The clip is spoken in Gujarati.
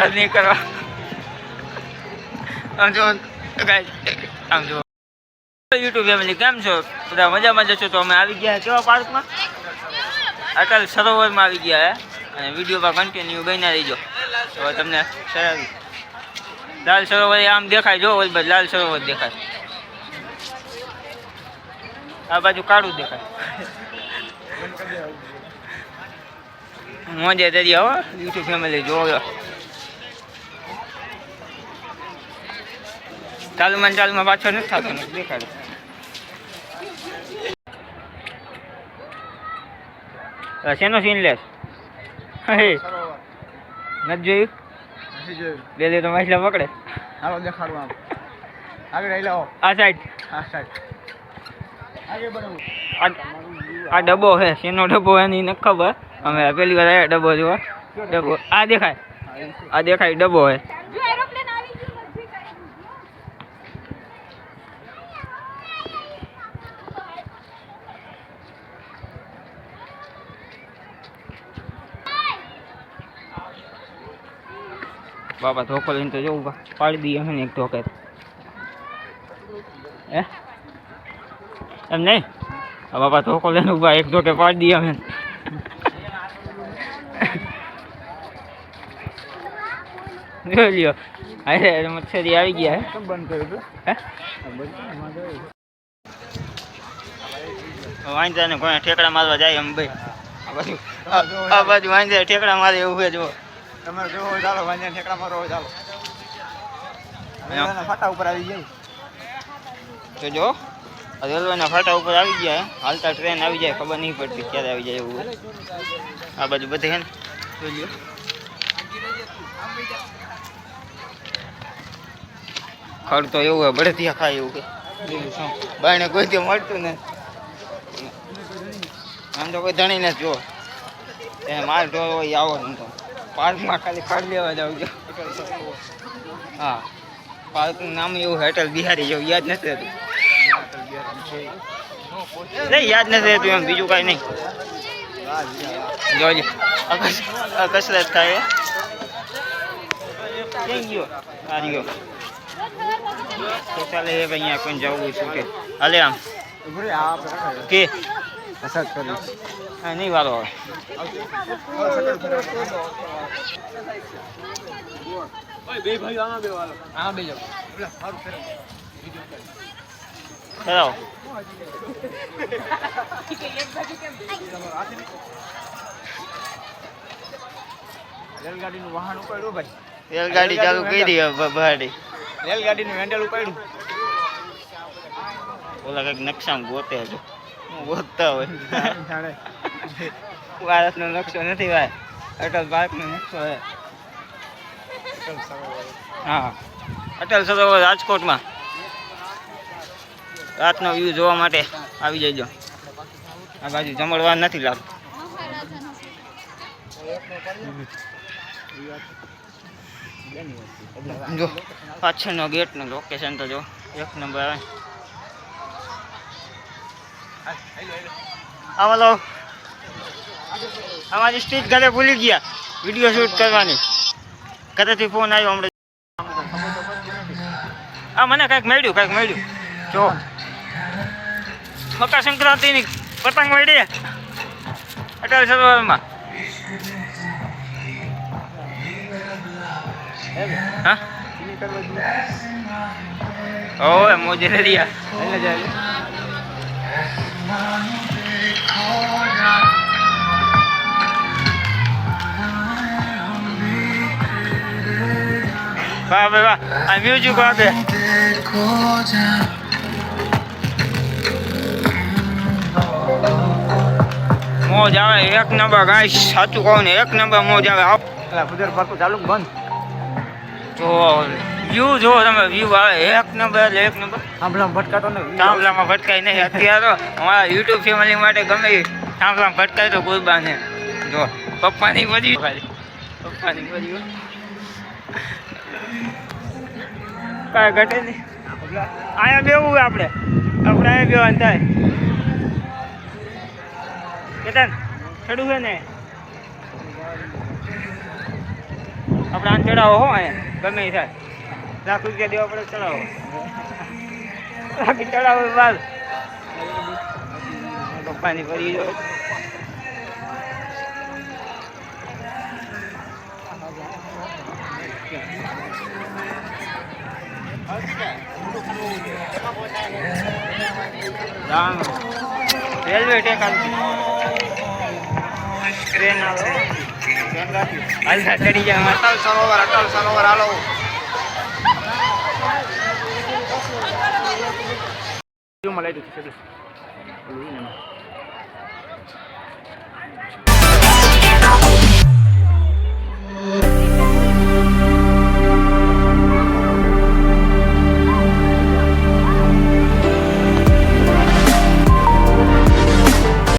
જોવો નહીં કરવા. આમ જો આમ જો. યુટ્યુબ ફેમિલી કેમ છો? બધા મજામાં જશો તો અમે આવી ગયા કેવા પાર્કમાં? અટલ સરોવરમાં આવી ગયા અને વિડીયોમાં કન્ટિન્યુ બન્યા રહીજો. તો તમને સરળ લાલ સરોવર આમ દેખાય, જો લાલ સરોવર દેખાય. આ બાજુ કાળું દેખાય. મોજે દરિયા હો યુટ્યુબ ફેમિલી જોવો. ચાલુમાં ચાલુમાં પાછળ નથી થતો. દેખાડે શેનો સીન લેસ હે. નથી જોયું? બે દે તો માછલા પકડે. હાલો દેખાડું આમ. આગળ આવી લાવો. આ સાઈડ આ સાઈડ આ ડબ્બો છે. શેનો ડબ્બો એની નથી ખબર. અમે પેલી વાર આવ્યા ડબ્બો જોવા. ડબ્બો આ દેખાય. આ દેખાય ડબ્બો હે જો એરોપ્લેન આવી ગયું નજીક આવી ગયું. બાપા ધોકો લઈને તો જવું પાડી દઈએ અમે એક ધોકે હે? એમ નહીં? આ બાપા ધોકો લઈને ઊભા એક ધોકે પાડી દઈએ અમે. જોઈ લ્યો. અરે મચ્છરી આવી ગયા હે. કેમ બંધ કર્યું તું હે? આ બંધ કર્યું, આમાં જોયું. વાંચા ને કોઈ ઠેકડા મારવા જાય એમ ભાઈ. આ બાજુ આ આ બાજુ વાંચા ઠેકડા મારે એવું છે જો તમે જો હોય ચાલો વાંજા ઠેકડા મારો ચાલો. ફાટા ઉપર આવી જાય જોજો જો. રેલવેના ફાટા ઉપર આવી ગયા હાલતા ટ્રેન આવી જાય ખબર નહીં પડતી ક્યારે આવી જાય એવું આ બાજુ બધે હે ને. જોઈ ખડ તો એવું હોય બળદિયા ખાય એવું કે. બાયણે કોઈ ત્યાં મળતું ને આમ તો કોઈ ધણી નથી જો. એને માલ ઢોર હોય આવો ને તો. પાર્કમાં ખાલી ખડ લેવા જાવ છો. હા પાર્કનું નામ એવું હેટલ બિહારી જેવું યાદ નથી રહેતું. નહીં યાદ નથી રહેતું એમ બીજું કાંઈ નહીં. જોજો. આ કસ- આ કસરત થાય હો. ક્યાં ગયો? આ રહ્યો. તો ચાલે એ ભાઈ અહીંયા કોઈ જવું છે કે. હાલે આમ. ઉભરે આ આપણે રખાય. કે? કસરત કરી હા નહીં વારો આવે. બે રેલગાડીનું વાહન ઉપાડ્યું ભાઈ. રેલગાડી ચાલુ કરી બ- રેલગાડીનું હેન્ડલ ઉપાડ્યું. ઓલા કંઈક નકશામાં ગોતે હજુ ગોતતા હોય. ભારતનો નકશો નથી ભાઈ. અટલ ભારતનો નકશો હે હા. અટલ સરોવર રાજકોટમાં. રાતનો વ્યૂ જોવા માટે આવી જજો. આ બાજુ જમણવાર નથી લાગતું. જો, પાછળનો ગેટનું લોકેશન તો જો, એક નંબર આવે. લો અમારી સ્ટીચ ઘરે ભૂલી ગયા. વીડિયો શૂટ કરવાની. ઘરેથી ફોન આવ્યો હમણાં. આ મને કાંઈક મળ્યું, કંઈક મળ્યું. જો. મકર સંક્રાંતિની પતંગ મળી અટલ સરોવરમાં. હા? ઓય મોજે રહ્યા વાહ ભાઈ વાહ આ મ્યુઝિક વાગે. મોજ આવે એક નંબર ગાઈસ સાચું કહું ને એક નંબર મોજ આવે. પેલા ફુદર પાર્ક ચાલુ બંધ? તો વ્યૂ જો તમે વ્યૂ આવે એક નંબર એટલે એક નંબર થાંભલામાં ભટકાતો ને થાંભલામાં ભટકાય નહીં. અત્યારે અમારા યુટ્યુબ ફેમિલી માટે ગમે થાંભલામાં ભટકાય તો કોઈ બાને જો પપ્પાની બધી પપ્પાની બધી કાંઈ ઘટે નહીં. અહીંયા બેવું આપણે. આપણે અહીંયા બેવાનું થાય. કેતન, ચડું છે ને? આપણે આને ચડાવો હો અહીંયા. ગમે થાય. લાખ રૂપિયા દેવા પડે ચડાવો. બાકી ચડાવો બાદ. પપ્પાની ફરી જો રેલવે ટેકા ટ્રેન આવે. હાલતા ચડી જાય અટલ સરોવર અટલ સરોવર હાલો દઉં છું